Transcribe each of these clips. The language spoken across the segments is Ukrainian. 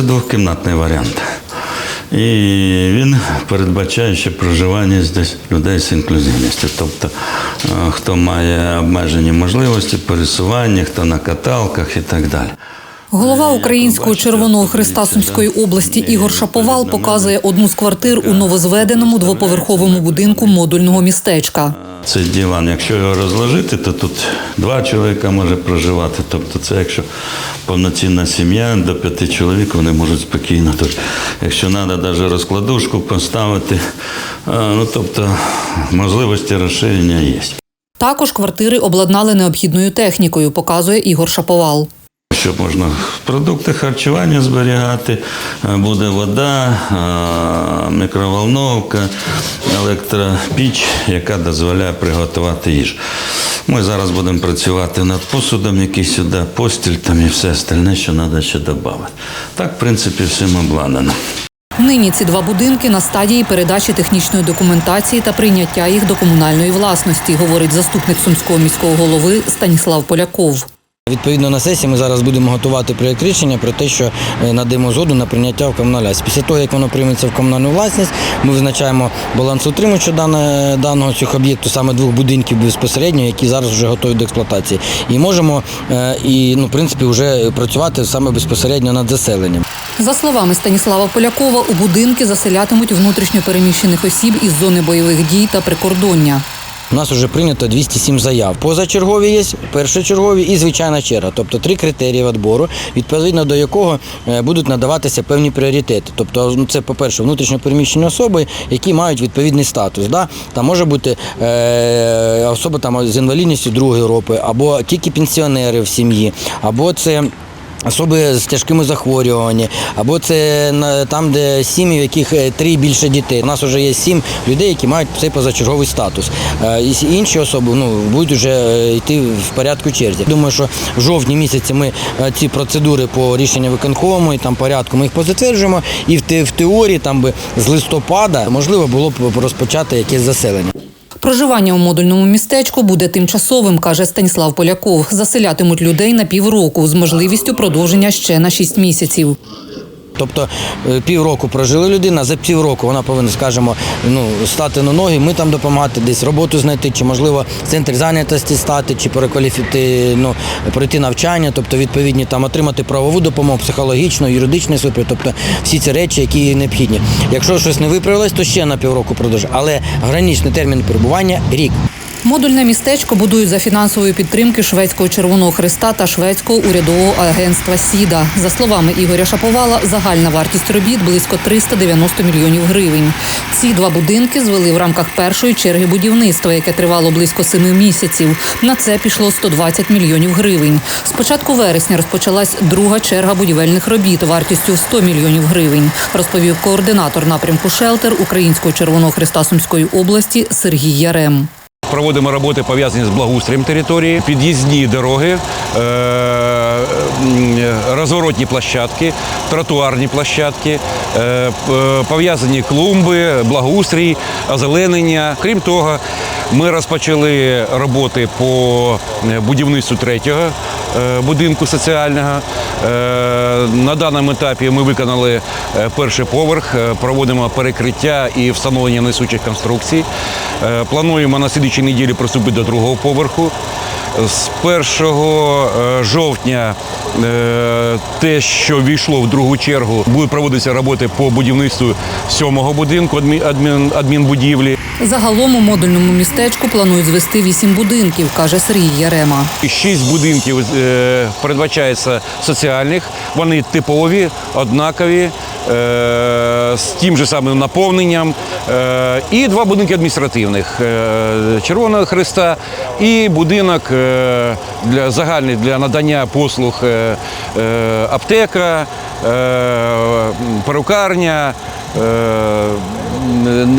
це двохкімнатний варіант. І він передбачає ще проживання здесь людей з інклюзивністю. Тобто, е, хто має обмежені можливості пересування, хто на каталках і так далі. Голова Українського Червоного Христа Сумської області Ігор Шаповал показує одну з квартир у новозведеному двоповерховому будинку модульного містечка. Цей диван, якщо його розложити, то тут два чоловіка може проживати. Тобто, це якщо повноцінна сім'я до п'яти чоловік, вони можуть спокійно тут. Якщо треба навіть розкладушку поставити, ну тобто можливості розширення є. Також квартири обладнали необхідною технікою, показує Ігор Шаповал. Щоб можна продукти харчування зберігати, е, буде вода, е, мікроволновка, електропіч, яка дозволяє приготувати їжу. Ми зараз будемо працювати над посудом, який сюди, постіль там і все остальне, що треба ще додати. Так, в принципі, всім обладнано. Нині ці два будинки на стадії передачі технічної документації та прийняття їх до комунальної власності, говорить заступник сумського міського голови Станіслав Поляков. Відповідно на сесії ми зараз будемо готувати проєкт рішення про те, що е, надаємо згоду на прийняття в комунальну власність. Після того, як воно прийметься в комунальну власність, ми визначаємо балансоутримувача дане- даного цих об'єкту, саме двох будинків безпосередньо, які зараз вже готові до експлуатації. І можемо е, і ну, в принципі вже працювати саме безпосередньо над заселенням. За словами Станіслава Полякова, у будинки заселятимуть внутрішньо переміщених осіб із зони бойових дій та прикордоння. У нас вже прийнято 207 заяв. Позачергові є, першочергові і звичайна черга. Тобто три критерії відбору, відповідно до якого е, будуть надаватися певні пріоритети. Тобто, ну, це, по-перше, внутрішньо переміщені особи, які мають відповідний статус. Да? Там може бути е, особа там, з інвалідністю другої групи, або тільки пенсіонери в сім'ї, або це. Особи з тяжкими захворюваннями, або це там, де сім'ї, в яких е, три більше дітей. У нас вже є сім людей, які мають цей позачерговий статус. Е, і Інші особи ну, будуть вже е, йти в порядку черзі. Думаю, що в жовтні місяці ми ці процедури по рішенню виконкому і там порядку ми їх позатверджуємо. І в теорії там би з листопада можливо було б розпочати якесь заселення. Проживання у модульному містечку буде тимчасовим, каже Станіслав Поляков. Заселятимуть людей на півроку з можливістю продовження ще на шість місяців. Тобто е, півроку прожили людина, за півроку вона повинна, скажімо, ну, стати на ноги, ми там допомагати, десь роботу знайти, чи можливо центр зайнятості стати, чи перекваліфікувати, ну, пройти навчання, тобто відповідні там отримати правову допомогу, психологічну, юридичний супровід, тобто всі ці речі, які необхідні. Якщо щось не виправилось, то ще на півроку продовжує. Але граничний термін перебування рік. Модульне містечко будують за фінансової підтримки Шведського Червоного Христа та Шведського урядового агентства Сіда. За словами Ігоря Шаповала, загальна вартість робіт близько 390 мільйонів гривень. Ці два будинки звели в рамках першої черги будівництва, яке тривало близько семи місяців. На це пішло 120 мільйонів гривень. З початку вересня розпочалась друга черга будівельних робіт вартістю 100 мільйонів гривень, розповів координатор напрямку Шелтер Українського Червоного Христа Сумської області Сергій Ярем. Проводимо роботи пов'язані з благоустроєм території, під'їзні дороги, е, розворотні площадки, тротуарні площадки, е, пов'язані клумби, благоустрій, озеленення. Крім того, ми розпочали роботи по е, будівництву третього е, будинку соціального. Е, На даному етапі ми виконали перший поверх, проводимо перекриття і встановлення несучих конструкцій. Плануємо на слідчій неділі приступити до другого поверху. З 1 е, жовтня е, те, що війшло в другу чергу, будуть проводитися роботи по будівництву сьомого будинку адмін- адмін- адмінбудівлі. Загалом у модульному містечку планують звести вісім будинків, каже Сергій Ярема. Шість будинків е, передбачається соціальних, вони типові, однакові, з тим же самим наповненням. І два будинки адміністративних Червоного Христа і будинок для загальний для надання послуг е, е, аптека, е, перукарня. е,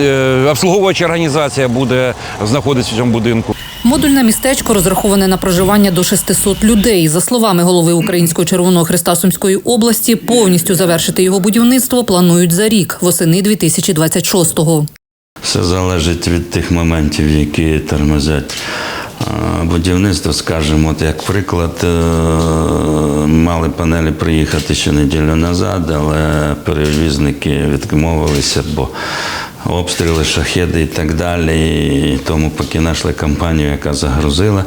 е, Обслуговуюча організація буде знаходитися в цьому будинку. Модульне містечко розраховане на проживання до 600 людей. За словами голови Українського Червоного Христа Сумської області, повністю завершити його будівництво планують за рік, восени 2026-го. Все залежить від тих моментів, які тормозять будівництво. Скажімо, от як приклад, е, мали панелі приїхати ще неділю назад, але перевізники відмовилися, бо обстріли, шахеди і так далі. І тому поки знайшли компанію, яка загрузила,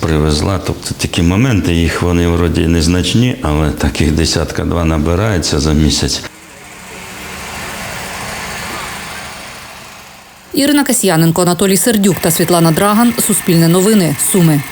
привезла. Тобто такі моменти, їх вони вроді незначні, але таких десятка два набирається за місяць. Ірина Касьяненко, Анатолій Сердюк та Світлана Драган. Суспільне новини. Суми.